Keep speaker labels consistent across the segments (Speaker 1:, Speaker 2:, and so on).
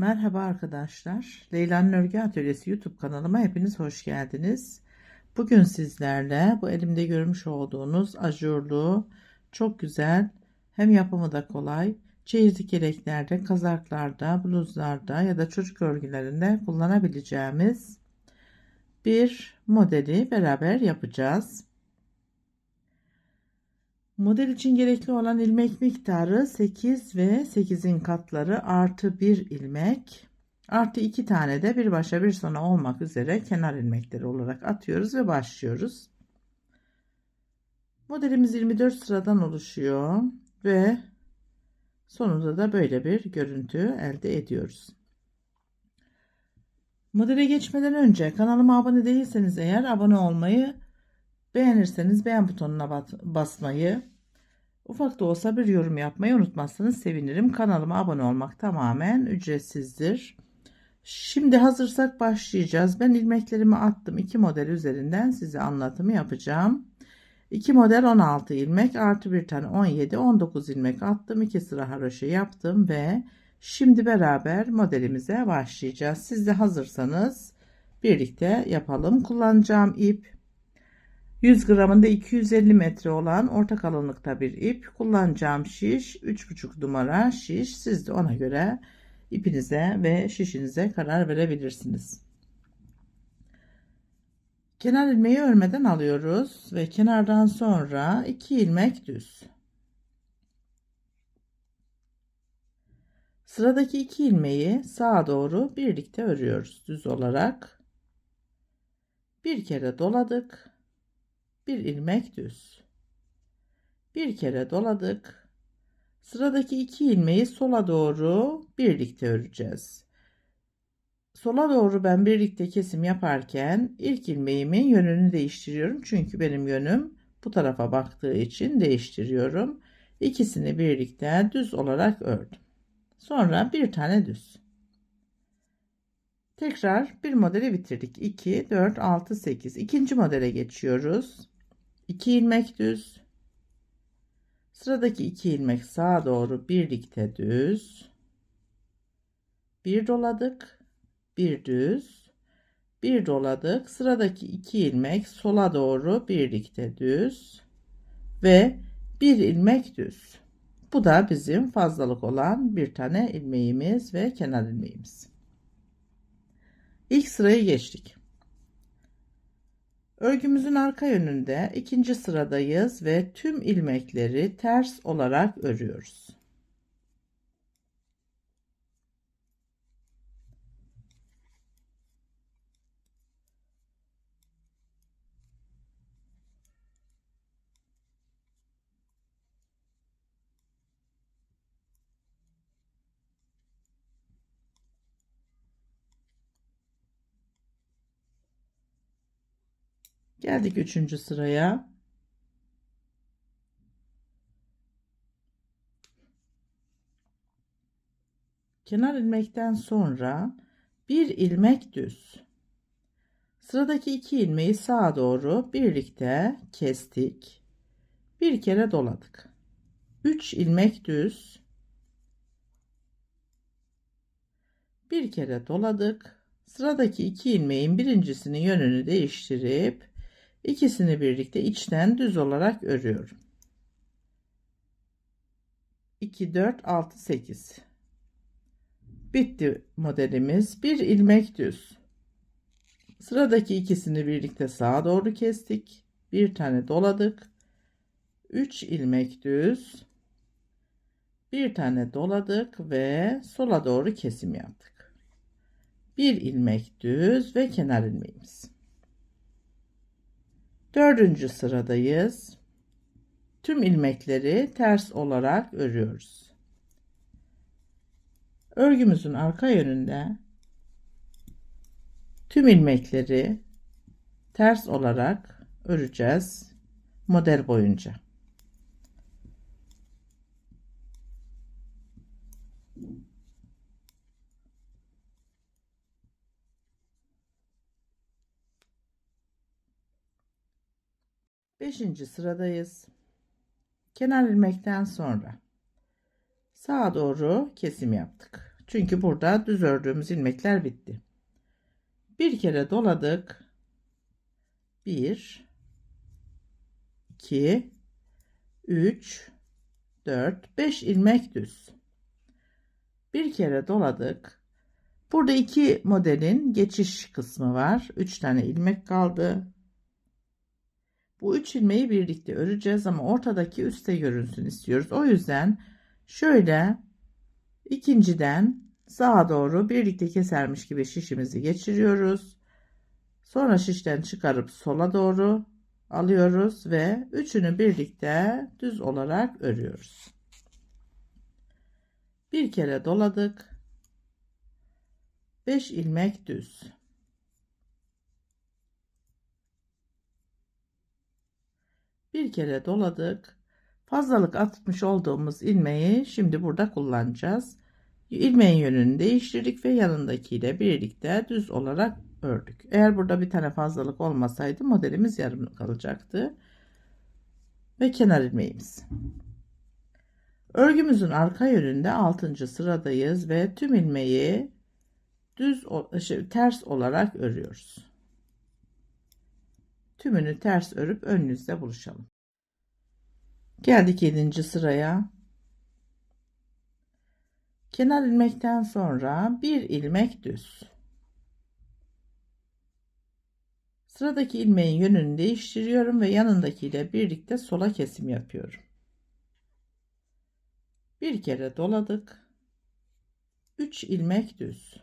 Speaker 1: Merhaba arkadaşlar. Leyla'nın Örgü Atölyesi YouTube kanalıma hepiniz hoş geldiniz. Bugün sizlerle bu elimde görmüş olduğunuz ajurlu, çok güzel, hem yapımı da kolay, çeyizlik yeleklerde, kazaklarda, bluzlarda ya da çocuk örgülerinde kullanabileceğimiz bir modeli beraber yapacağız. Model için gerekli olan ilmek miktarı 8 ve 8'in katları artı 1 ilmek artı 2 tane de bir başa bir sona olmak üzere kenar ilmekleri olarak atıyoruz ve başlıyoruz. Modelimiz 24 sıradan oluşuyor ve sonunda da böyle bir görüntü elde ediyoruz. Modele geçmeden önce kanalıma abone değilseniz eğer abone olmayı Beğenirseniz beğen butonuna basmayı, ufak da olsa bir yorum yapmayı unutmazsanız sevinirim. Kanalıma abone olmak tamamen ücretsizdir. Şimdi hazırsak başlayacağız. Ben ilmeklerimi attım. iki model üzerinden size anlatımı yapacağım. 2 model 16 ilmek artı bir tane 17 19 ilmek attım. 2 sıra haroşa yaptım ve şimdi beraber modelimize başlayacağız. Siz de hazırsanız birlikte yapalım. Kullanacağım ip 100 gramında 250 metre olan orta kalınlıkta bir ip kullanacağım şiş 3,5 numara şiş siz de ona göre ipinize ve şişinize karar verebilirsiniz. Kenar ilmeği örmeden alıyoruz ve kenardan sonra 2 ilmek düz. Sıradaki 2 ilmeği sağa doğru birlikte örüyoruz düz olarak. Bir kere doladık bir ilmek düz. Bir kere doladık. Sıradaki iki ilmeği sola doğru birlikte öreceğiz. Sola doğru ben birlikte kesim yaparken ilk ilmeğimin yönünü değiştiriyorum. Çünkü benim yönüm bu tarafa baktığı için değiştiriyorum. İkisini birlikte düz olarak ördüm. Sonra bir tane düz. Tekrar bir modeli bitirdik. 2, 4, 6, 8. İkinci modele geçiyoruz. 2 ilmek düz. Sıradaki 2 ilmek sağa doğru birlikte düz. Bir doladık. Bir düz. Bir doladık. Sıradaki 2 ilmek sola doğru birlikte düz. Ve bir ilmek düz. Bu da bizim fazlalık olan bir tane ilmeğimiz ve kenar ilmeğimiz. İlk sırayı geçtik. Örgümüzün arka yönünde ikinci sıradayız ve tüm ilmekleri ters olarak örüyoruz. Geldik üçüncü sıraya. Kenar ilmekten sonra bir ilmek düz. Sıradaki iki ilmeği sağa doğru birlikte kestik. Bir kere doladık. 3 ilmek düz. Bir kere doladık. Sıradaki iki ilmeğin birincisinin yönünü değiştirip İkisini birlikte içten düz olarak örüyorum. 2 4 6 8 bitti modelimiz. Bir ilmek düz. Sıradaki ikisini birlikte sağa doğru kestik. Bir tane doladık. 3 ilmek düz. Bir tane doladık ve sola doğru kesim yaptık. Bir ilmek düz ve kenar ilmeğimiz Dördüncü sıradayız. Tüm ilmekleri ters olarak örüyoruz. Örgümüzün arka yönünde tüm ilmekleri ters olarak öreceğiz model boyunca. Beşinci sıradayız. Kenar ilmekten sonra sağa doğru kesim yaptık. Çünkü burada düz ördüğümüz ilmekler bitti. Bir kere doladık. 1 2 3 4 5 ilmek düz. Bir kere doladık. Burada iki modelin geçiş kısmı var. 3 tane ilmek kaldı. Bu 3 ilmeği birlikte öreceğiz ama ortadaki üste görünsün istiyoruz. O yüzden şöyle ikinciden sağa doğru birlikte kesermiş gibi şişimizi geçiriyoruz. Sonra şişten çıkarıp sola doğru alıyoruz ve üçünü birlikte düz olarak örüyoruz. Bir kere doladık. 5 ilmek düz. Bir kere doladık. Fazlalık atmış olduğumuz ilmeği şimdi burada kullanacağız. İlmeğin yönünü değiştirdik ve yanındakiyle birlikte düz olarak ördük. Eğer burada bir tane fazlalık olmasaydı modelimiz yarım kalacaktı. Ve kenar ilmeğimiz. Örgümüzün arka yönünde 6. sıradayız ve tüm ilmeği düz şey, ters olarak örüyoruz. Tümünü ters örüp önünüzde buluşalım. Geldik 7. sıraya. Kenar ilmekten sonra bir ilmek düz. Sıradaki ilmeğin yönünü değiştiriyorum ve yanındakiyle birlikte sola kesim yapıyorum. Bir kere doladık. 3 ilmek düz.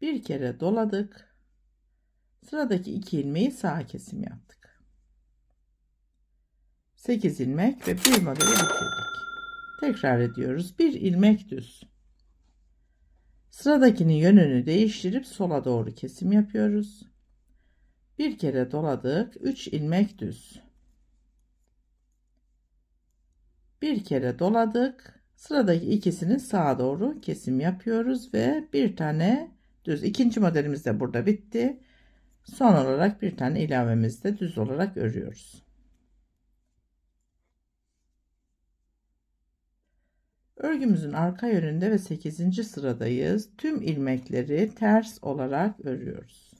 Speaker 1: Bir kere doladık. Sıradaki iki ilmeği sağa kesim yaptık. 8 ilmek ve bir modeli bitirdik. Tekrar ediyoruz. Bir ilmek düz. Sıradakinin yönünü değiştirip sola doğru kesim yapıyoruz. Bir kere doladık. 3 ilmek düz. Bir kere doladık. Sıradaki ikisini sağa doğru kesim yapıyoruz ve bir tane düz. İkinci modelimiz de burada bitti. Son olarak bir tane ilavemizde düz olarak örüyoruz. Örgümüzün arka yönünde ve 8. sıradayız. Tüm ilmekleri ters olarak örüyoruz.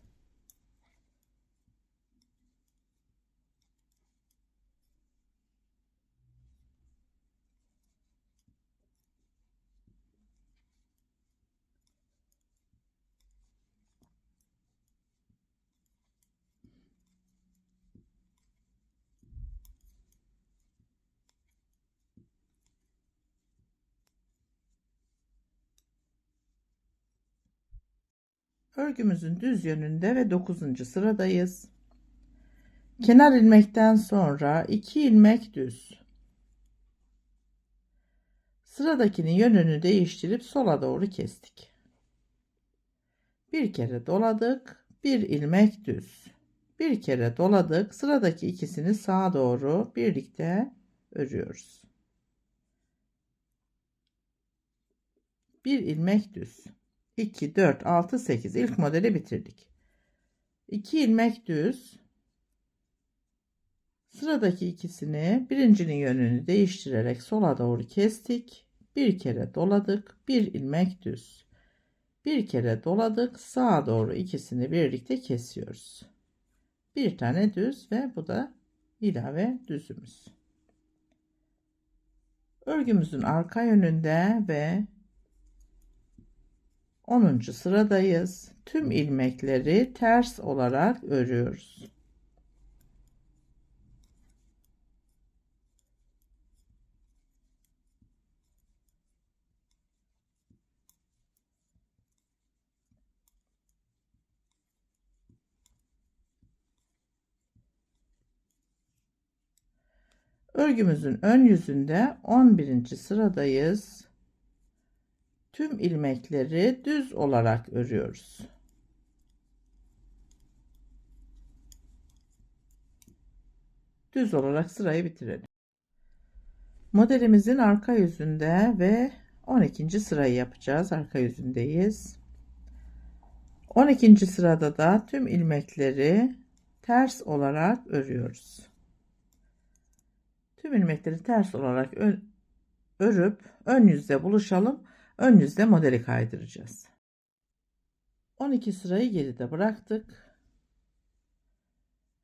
Speaker 1: Örgümüzün düz yönünde ve 9. sıradayız. Kenar ilmekten sonra 2 ilmek düz. Sıradakinin yönünü değiştirip sola doğru kestik. Bir kere doladık. Bir ilmek düz. Bir kere doladık. Sıradaki ikisini sağa doğru birlikte örüyoruz. Bir ilmek düz. 2, 4, 6, 8 ilk modeli bitirdik. 2 ilmek düz. Sıradaki ikisini birincinin yönünü değiştirerek sola doğru kestik. Bir kere doladık. Bir ilmek düz. Bir kere doladık. Sağa doğru ikisini birlikte kesiyoruz. Bir tane düz ve bu da ilave düzümüz. Örgümüzün arka yönünde ve 10. sıradayız. Tüm ilmekleri ters olarak örüyoruz. Örgümüzün ön yüzünde 11. sıradayız tüm ilmekleri düz olarak örüyoruz. Düz olarak sırayı bitirelim. Modelimizin arka yüzünde ve 12. sırayı yapacağız. Arka yüzündeyiz. 12. sırada da tüm ilmekleri ters olarak örüyoruz. Tüm ilmekleri ters olarak örüp ön yüzde buluşalım. Ön yüzde modeli kaydıracağız. 12 sırayı geride bıraktık.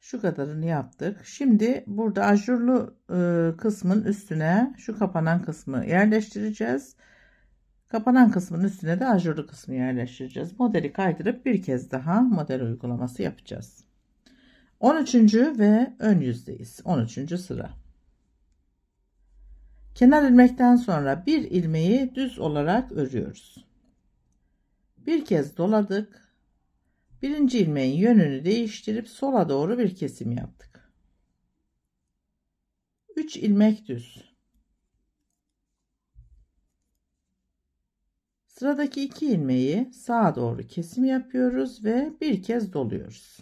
Speaker 1: Şu kadarını yaptık. Şimdi burada ajurlu e, kısmın üstüne şu kapanan kısmı yerleştireceğiz. Kapanan kısmın üstüne de ajurlu kısmı yerleştireceğiz. Modeli kaydırıp bir kez daha model uygulaması yapacağız. 13. ve ön yüzdeyiz. 13. sıra. Kenar ilmekten sonra bir ilmeği düz olarak örüyoruz. Bir kez doladık. Birinci ilmeğin yönünü değiştirip sola doğru bir kesim yaptık. 3 ilmek düz. Sıradaki iki ilmeği sağa doğru kesim yapıyoruz ve bir kez doluyoruz.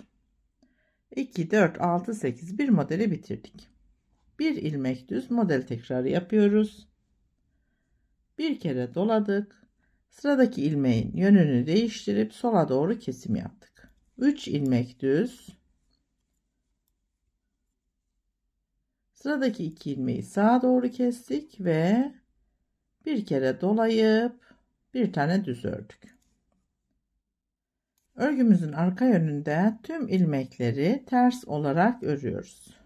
Speaker 1: 2, 4, 6, 8 bir modeli bitirdik. Bir ilmek düz model tekrarı yapıyoruz. Bir kere doladık. Sıradaki ilmeğin yönünü değiştirip sola doğru kesim yaptık. 3 ilmek düz. Sıradaki iki ilmeği sağa doğru kestik ve bir kere dolayıp bir tane düz ördük. Örgümüzün arka yönünde tüm ilmekleri ters olarak örüyoruz.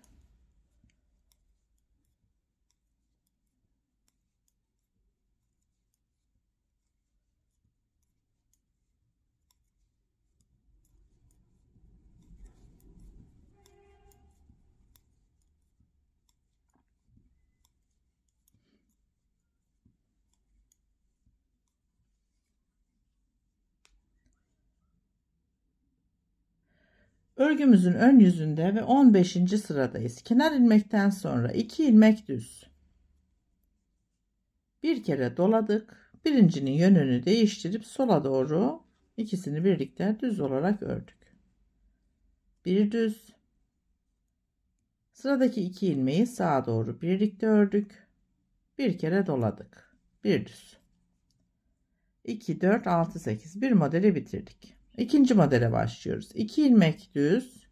Speaker 1: Örgümüzün ön yüzünde ve 15. sıradayız. Kenar ilmekten sonra 2 ilmek düz. Bir kere doladık. Birincinin yönünü değiştirip sola doğru ikisini birlikte düz olarak ördük. Bir düz. Sıradaki iki ilmeği sağa doğru birlikte ördük. Bir kere doladık. Bir düz. 2, 4, 6, 8 bir modeli bitirdik. İkinci modele başlıyoruz. 2 ilmek düz.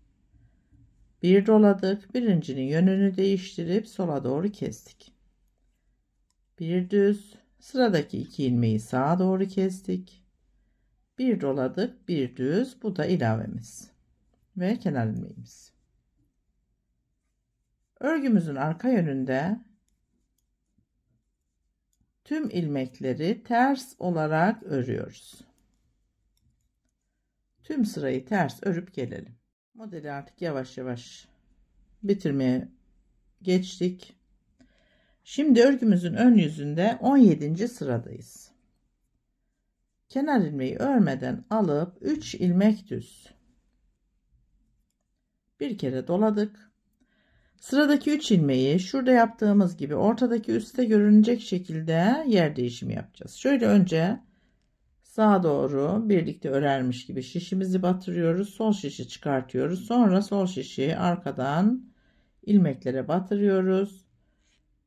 Speaker 1: Bir doladık. Birincinin yönünü değiştirip sola doğru kestik. Bir düz. Sıradaki iki ilmeği sağa doğru kestik. Bir doladık. Bir düz. Bu da ilavemiz. Ve kenar ilmeğimiz. Örgümüzün arka yönünde tüm ilmekleri ters olarak örüyoruz. Tüm sırayı ters örüp gelelim. Modeli artık yavaş yavaş bitirmeye geçtik. Şimdi örgümüzün ön yüzünde 17. sıradayız. Kenar ilmeği örmeden alıp 3 ilmek düz. Bir kere doladık. Sıradaki 3 ilmeği şurada yaptığımız gibi ortadaki üstte görünecek şekilde yer değişimi yapacağız. Şöyle önce sağa doğru birlikte örermiş gibi şişimizi batırıyoruz. Sol şişi çıkartıyoruz. Sonra sol şişi arkadan ilmeklere batırıyoruz.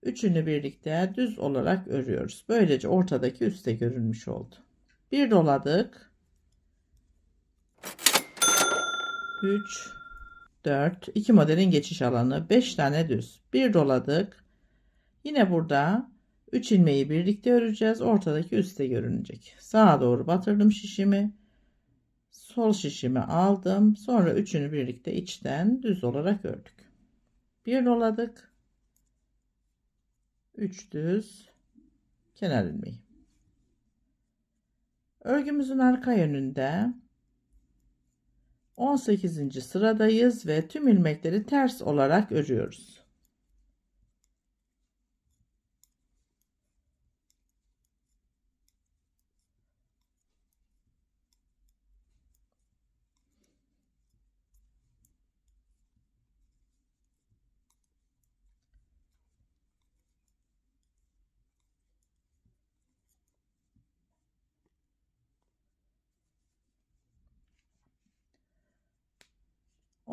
Speaker 1: Üçünü birlikte düz olarak örüyoruz. Böylece ortadaki üstte görünmüş oldu. Bir doladık. 3 4 2 modelin geçiş alanı 5 tane düz. Bir doladık. Yine burada 3 ilmeği birlikte öreceğiz. Ortadaki üstte görünecek. Sağa doğru batırdım şişimi. Sol şişimi aldım. Sonra üçünü birlikte içten düz olarak ördük. Bir doladık. 3 düz kenar ilmeği. Örgümüzün arka yönünde 18. sıradayız ve tüm ilmekleri ters olarak örüyoruz.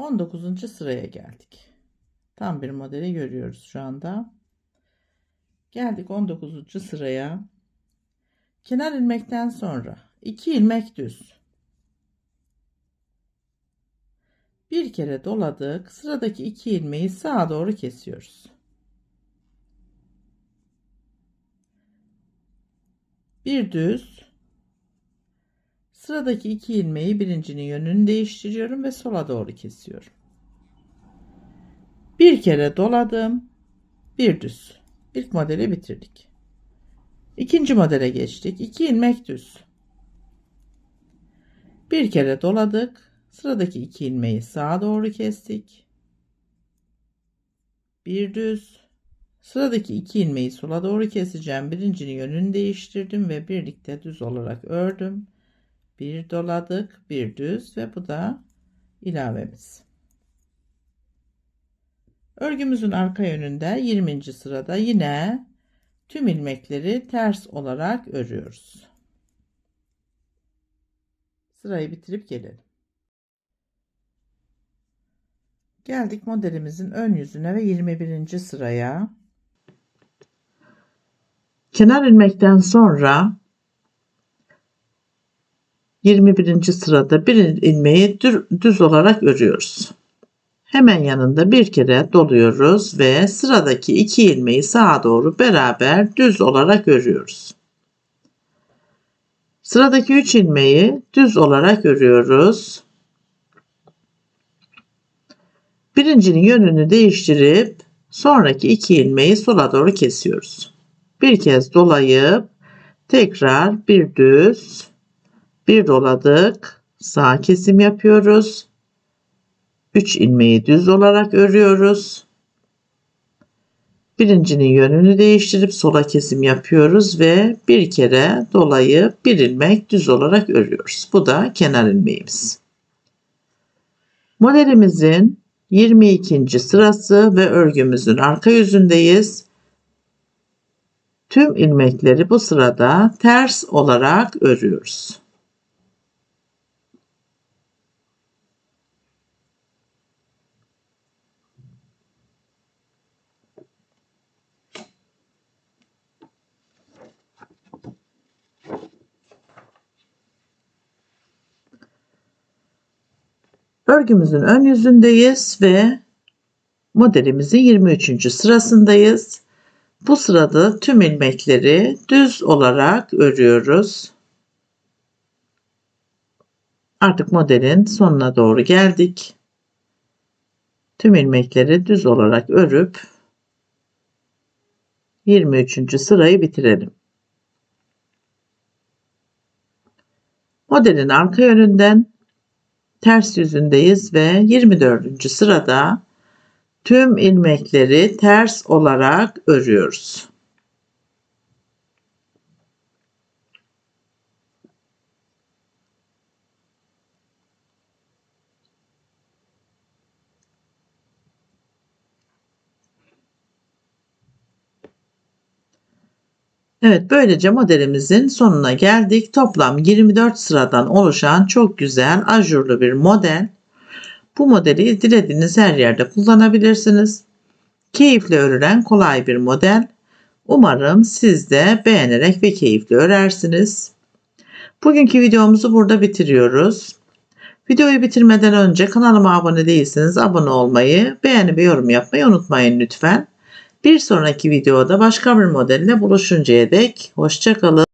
Speaker 1: 19. sıraya geldik. Tam bir modeli görüyoruz şu anda. Geldik 19. sıraya. Kenar ilmekten sonra 2 ilmek düz. Bir kere doladık. Sıradaki 2 ilmeği sağa doğru kesiyoruz. Bir düz. Sıradaki iki ilmeği birincinin yönünü değiştiriyorum ve sola doğru kesiyorum. Bir kere doladım. Bir düz. İlk modeli bitirdik. İkinci modele geçtik. 2 ilmek düz. Bir kere doladık. Sıradaki iki ilmeği sağa doğru kestik. Bir düz. Sıradaki iki ilmeği sola doğru keseceğim. Birincinin yönünü değiştirdim ve birlikte düz olarak ördüm. Bir doladık, bir düz ve bu da ilavemiz. Örgümüzün arka yönünde 20. sırada yine tüm ilmekleri ters olarak örüyoruz. Sırayı bitirip gelelim. Geldik modelimizin ön yüzüne ve 21. sıraya. Kenar ilmekten sonra 21. sırada bir ilmeği düz olarak örüyoruz. Hemen yanında bir kere doluyoruz ve sıradaki iki ilmeği sağa doğru beraber düz olarak örüyoruz. Sıradaki 3 ilmeği düz olarak örüyoruz. Birincinin yönünü değiştirip sonraki iki ilmeği sola doğru kesiyoruz. Bir kez dolayıp tekrar bir düz bir doladık. Sağ kesim yapıyoruz. 3 ilmeği düz olarak örüyoruz. Birincinin yönünü değiştirip sola kesim yapıyoruz ve bir kere dolayıp bir ilmek düz olarak örüyoruz. Bu da kenar ilmeğimiz. Modelimizin 22. sırası ve örgümüzün arka yüzündeyiz. Tüm ilmekleri bu sırada ters olarak örüyoruz. Örgümüzün ön yüzündeyiz ve modelimizin 23. sırasındayız. Bu sırada tüm ilmekleri düz olarak örüyoruz. Artık modelin sonuna doğru geldik. Tüm ilmekleri düz olarak örüp 23. sırayı bitirelim. Modelin arka yönünden ters yüzündeyiz ve 24. sırada tüm ilmekleri ters olarak örüyoruz. Evet böylece modelimizin sonuna geldik. Toplam 24 sıradan oluşan çok güzel ajurlu bir model. Bu modeli dilediğiniz her yerde kullanabilirsiniz. Keyifli örülen kolay bir model. Umarım siz de beğenerek ve keyifli örersiniz. Bugünkü videomuzu burada bitiriyoruz. Videoyu bitirmeden önce kanalıma abone değilseniz abone olmayı, beğeni ve yorum yapmayı unutmayın lütfen. Bir sonraki videoda başka bir modelle buluşuncaya dek hoşçakalın.